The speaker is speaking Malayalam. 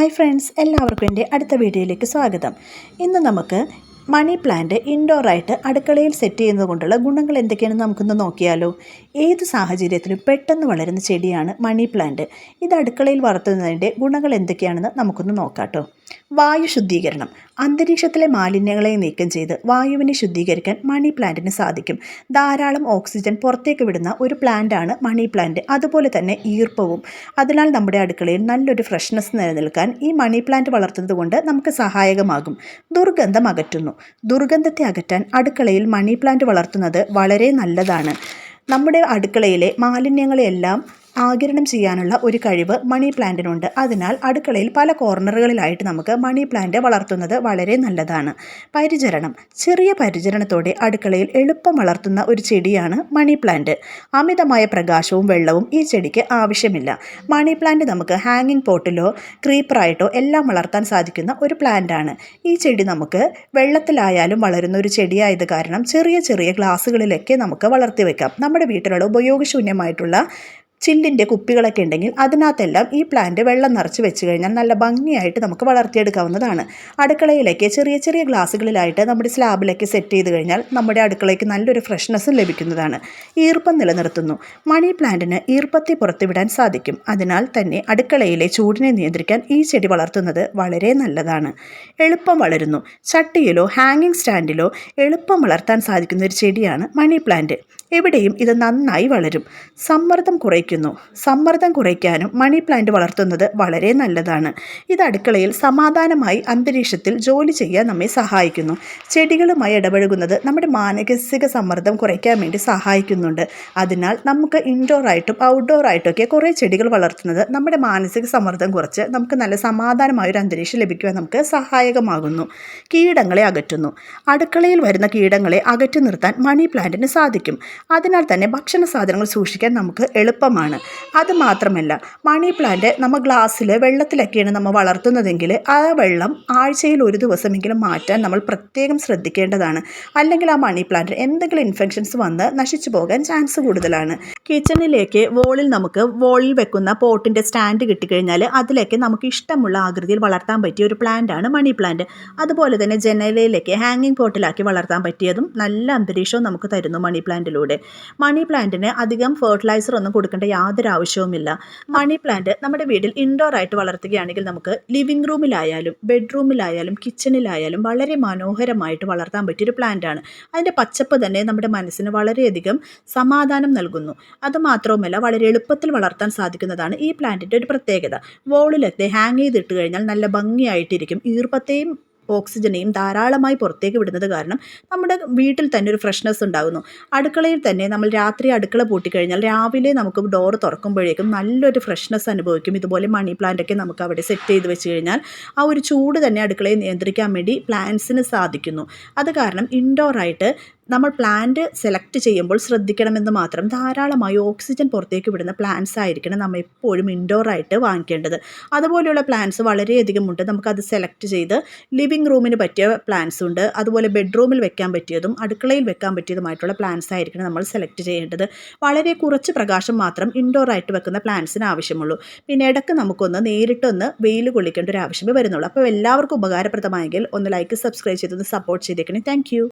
ഹായ് ഫ്രണ്ട്സ് എല്ലാവർക്കും എന്റെ അടുത്ത വീഡിയോയിലേക്ക് സ്വാഗതം. ഇന്ന് നമുക്ക് മണി പ്ലാന്റ് ഇൻഡോറായിട്ട് അടുക്കളയിൽ സെറ്റ് ചെയ്യുന്നത് കൊണ്ടുള്ള ഗുണങ്ങൾ എന്തൊക്കെയാണെന്ന് നമുക്കൊന്ന് നോക്കിയാലോ? ഏത് സാഹചര്യത്തിലും പെട്ടെന്ന് വളരുന്ന ചെടിയാണ് മണി പ്ലാന്റ് ഇത് അടുക്കളയിൽ വളർത്തുന്നതിന്റെ ഗുണങ്ങൾ എന്തൊക്കെയാണെന്ന് നമുക്കൊന്ന് നോക്കാം വായു ശുദ്ധീകരണം. അന്തരീക്ഷത്തിലെ മാലിന്യങ്ങളെ നീക്കം ചെയ്ത് വായുവിനെ ശുദ്ധീകരിക്കാൻ മണി പ്ലാന്റിന് സാധിക്കും. ധാരാളം ഓക്സിജൻ പുറത്തേക്ക് വിടുന്ന ഒരു പ്ലാന്റാണ് മണി പ്ലാന്റ് അതുപോലെ തന്നെ ഈർപ്പവും. അതിനാൽ നമ്മുടെ അടുക്കളയിൽ നല്ലൊരു ഫ്രഷ്നെസ് നിലനിൽക്കാൻ ഈ മണി പ്ലാന്റ് വളർത്തുന്നത് കൊണ്ട് നമുക്ക് സഹായകമാകും. ദുർഗന്ധം അകറ്റുന്നു. ദുർഗന്ധത്തെ അകറ്റാൻ അടുക്കളയിൽ മണി പ്ലാന്റ് വളർത്തുന്നത് വളരെ നല്ലതാണ്. നമ്മുടെ അടുക്കളയിലെ മാലിന്യങ്ങളെയെല്ലാം ആകിരണം ചെയ്യാനുള്ള ഒരു കഴിവ് മണി പ്ലാന്റിനുണ്ട്. അതിനാൽ അടുക്കളയിൽ പല കോർണറുകളിലായിട്ട് നമുക്ക് മണി പ്ലാന്റ് വളർത്തുന്നത് വളരെ നല്ലതാണ്. പരിചരണം. ചെറിയ പരിചരണത്തോടെ അടുക്കളയിൽ എളുപ്പം വളർത്തുന്ന ഒരു ചെടിയാണ് മണി പ്ലാന്റ്. അമിതമായ പ്രകാശവും വെള്ളവും ഈ ചെടിക്ക് ആവശ്യമില്ല. മണി പ്ലാന്റ് നമുക്ക് ഹാങ്ങിങ് പോട്ടിലോ ക്രീപ്പറായിട്ടോ എല്ലാം വളർത്താൻ സാധിക്കുന്ന ഒരു പ്ലാന്റാണ്. ഈ ചെടി നമുക്ക് വെള്ളത്തിലായാലും വളരുന്ന ഒരു ചെടിയായത് കാരണം ചെറിയ ചെറിയ ഗ്ലാസ്സുകളിലൊക്കെ നമുക്ക് വളർത്തി വെക്കാം നമ്മുടെ വീട്ടിലുള്ള ഉപയോഗശൂന്യമായിട്ടുള്ള ചില്ലിന്റെ കുപ്പികളൊക്കെ ഉണ്ടെങ്കിൽ അതിനകത്തെല്ലാം ഈ പ്ലാന്റ് വെള്ളം നിറച്ച് വെച്ച് കഴിഞ്ഞാൽ നല്ല ഭംഗിയായിട്ട് നമുക്ക് വളർത്തിയെടുക്കാവുന്നതാണ്. അടുക്കളയിലേക്ക് ചെറിയ ചെറിയ ഗ്ലാസ്സുകളിലായിട്ട് നമ്മുടെ സ്ലാബിലേക്ക് സെറ്റ് ചെയ്ത് കഴിഞ്ഞാൽ നമ്മുടെ അടുക്കളയ്ക്ക് നല്ലൊരു ഫ്രഷ്നെസ്സും ലഭിക്കുന്നതാണ്. ഈർപ്പം നിലനിർത്തുന്നു. മണി പ്ലാന്റിന് ഈർപ്പത്തെ പുറത്തുവിടാൻ സാധിക്കും. അതിനാൽ തന്നെ അടുക്കളയിലെ ചൂടിനെ നിയന്ത്രിക്കാൻ ഈ ചെടി വളർത്തുന്നത് വളരെ നല്ലതാണ്. എളുപ്പം വളരുന്നു. ചട്ടിയിലോ ഹാങ്ങിങ് സ്റ്റാൻഡിലോ എളുപ്പം വളർത്താൻ സാധിക്കുന്ന ഒരു ചെടിയാണ് മണി പ്ലാന്റ്. എവിടെയും ഇത് നന്നായി വളരും. സമ്മർദ്ദം കുറയ്ക്കുന്നു സമ്മർദ്ദം കുറയ്ക്കാനും മണി പ്ലാന്റ് വളർത്തുന്നത് വളരെ നല്ലതാണ്. ഇത് അടുക്കളയിൽ സമാധാനമായി അന്തരീക്ഷത്തിൽ ജോലി ചെയ്യാൻ നമ്മെ സഹായിക്കുന്നു. ചെടികളുമായി ഇടപഴകുന്നത് നമ്മുടെ മാനസിക സമ്മർദ്ദം കുറയ്ക്കാൻ വേണ്ടി സഹായിക്കുന്നുണ്ട്. അതിനാൽ നമുക്ക് ഇൻഡോർ ആയിട്ടും ഔട്ട്ഡോർ ആയിട്ടൊക്കെ കുറേ ചെടികൾ വളർത്തുന്നത് നമ്മുടെ മാനസിക സമ്മർദ്ദം കുറച്ച് നമുക്ക് നല്ല സമാധാനമായ ഒരു അന്തരീക്ഷം ലഭിക്കുവാൻ നമുക്ക് സഹായകമാകുന്നു. കീടങ്ങളെ അകറ്റുന്നു. അടുക്കളയിൽ വരുന്ന കീടങ്ങളെ അകറ്റി നിർത്താൻ മണി പ്ലാന്റിന് സാധിക്കും. അതിനാൽ തന്നെ ഭക്ഷണ സാധനങ്ങൾ സൂക്ഷിക്കാൻ നമുക്ക് എളുപ്പമാണ്. അത് മാത്രമല്ല മണി പ്ലാന്റ് നമ്മൾ ഗ്ലാസ്സിൽ വെള്ളത്തിലൊക്കെയാണ് നമ്മൾ വളർത്തുന്നതെങ്കിൽ ആ വെള്ളം ആഴ്ചയിൽ ഒരു ദിവസമെങ്കിലും മാറ്റാൻ നമ്മൾ പ്രത്യേകം ശ്രദ്ധിക്കേണ്ടതാണ്. അല്ലെങ്കിൽ ആ മണി പ്ലാന്റ് എന്തെങ്കിലും ഇൻഫെക്ഷൻസ് വന്ന് നശിച്ചു പോകാൻ ചാൻസ് കൂടുതലാണ്. കിച്ചണിലേക്ക് വോളിൽ നമുക്ക് വോളിൽ വെക്കുന്ന പോട്ടിന്റെ സ്റ്റാൻഡ് കിട്ടിക്കഴിഞ്ഞാൽ അതിലേക്ക് നമുക്ക് ഇഷ്ടമുള്ള ആകൃതിയിൽ വളർത്താൻ പറ്റിയ ഒരു പ്ലാന്റാണ് മണി പ്ലാന്റ്. അതുപോലെ തന്നെ ജനലയിലേക്ക് ഹാങ്ങിങ് പോട്ടിലാക്കി വളർത്താൻ പറ്റിയതും നല്ല അന്തരീക്ഷവും നമുക്ക് തരുന്നു മണി പ്ലാന്റിലൂടെ. മണി പ്ലാന്റിന് അധികം ഫെർട്ടിലൈസർ ഒന്നും കൊടുക്കേണ്ട യാതൊരു ആവശ്യവുമില്ല. മണി പ്ലാന്റ് നമ്മുടെ വീട്ടിൽ ഇൻഡോർ ആയിട്ട് വളർത്തുകയാണെങ്കിൽ നമുക്ക് ലിവിംഗ് റൂമിലായാലും ബെഡ്റൂമിലായാലും കിച്ചണിലായാലും വളരെ മനോഹരമായിട്ട് വളർത്താൻ പറ്റിയൊരു പ്ലാന്റ് ആണ്. അതിന്റെ പച്ചപ്പ് തന്നെ നമ്മുടെ മനസ്സിന് വളരെയധികം സമാധാനം നൽകുന്നു. അതുമാത്രവുമല്ല വളരെ എളുപ്പത്തിൽ വളർത്താൻ സാധിക്കുന്നതാണ് ഈ പ്ലാന്റിന്റെ ഒരു പ്രത്യേകത. വോളിലൊക്കെ ഹാങ് ചെയ്തിട്ട് കഴിഞ്ഞാൽ നല്ല ഭംഗിയായിട്ടിരിക്കും. ഈർപ്പത്തെയും ഓക്സിജനെയും ധാരാളമായി പുറത്തേക്ക് വിടുന്നത് കാരണം നമ്മുടെ വീട്ടിൽ തന്നെ ഒരു ഫ്രഷ്നെസ് ഉണ്ടാകുന്നു. അടുക്കളയിൽ തന്നെ നമ്മൾ രാത്രി അടുക്കള പൂട്ടിക്കഴിഞ്ഞാൽ രാവിലെ നമുക്ക് ഡോർ തുറക്കുമ്പോഴേക്കും നല്ലൊരു ഫ്രഷ്നെസ് അനുഭവിക്കും. ഇതുപോലെ മണി പ്ലാന്റൊക്കെ നമുക്ക് അവിടെ സെറ്റ് ചെയ്ത് വെച്ച് കഴിഞ്ഞാൽ ആ ഒരു ചൂട് തന്നെ അടുക്കളയെ നിയന്ത്രിക്കാൻ വേണ്ടി പ്ലാന്റ്സിന് സാധിക്കുന്നു. അത് കാരണം ഇൻഡോറായിട്ട് നമ്മൾ പ്ലാന്റ് സെലക്ട് ചെയ്യുമ്പോൾ ശ്രദ്ധിക്കണമെന്ന് മാത്രം ധാരാളമായി ഓക്സിജൻ പുറത്തേക്ക് വിടുന്ന പ്ലാന്റ്സ് ആയിരിക്കണം നമ്മൾ എപ്പോഴും ഇൻഡോർ ആയിട്ട് വാങ്ങിക്കേണ്ടത്. അതുപോലെയുള്ള പ്ലാന്റ്സ് വളരെയധികം ഉണ്ട്. നമുക്കത് സെലക്ട് ചെയ്ത് ലിവിങ് റൂമിന് പറ്റിയ പ്ലാന്റ്സ് ഉണ്ട്. അതുപോലെ ബെഡ്റൂമിൽ വെക്കാൻ പറ്റിയതും അടുക്കളയിൽ വെക്കാൻ പറ്റിയതുമായിട്ടുള്ള പ്ലാന്റ്സ് ആയിരിക്കണം നമ്മൾ സെലക്ട് ചെയ്യേണ്ടത്. വളരെ കുറച്ച് പ്രകാശം മാത്രം ഇൻഡോർ ആയിട്ട് വെക്കുന്ന പ്ലാന്റ്സിന് ആവശ്യമുള്ളൂ. പിന്നെ ഇടയ്ക്ക് നമുക്കൊന്ന് നേരിട്ടൊന്ന് വെയിൽ കൊള്ളിക്കേണ്ട ഒരു ആവശ്യമേ വരുന്നുള്ളൂ. അപ്പോൾ എല്ലാവർക്കും ഉപകാരപ്രദമായെങ്കിൽ ഒന്ന് ലൈക്ക് സബ്സ്ക്രൈബ് ചെയ്തൊന്ന് സപ്പോർട്ട് ചെയ്തേക്കണേ. താങ്ക്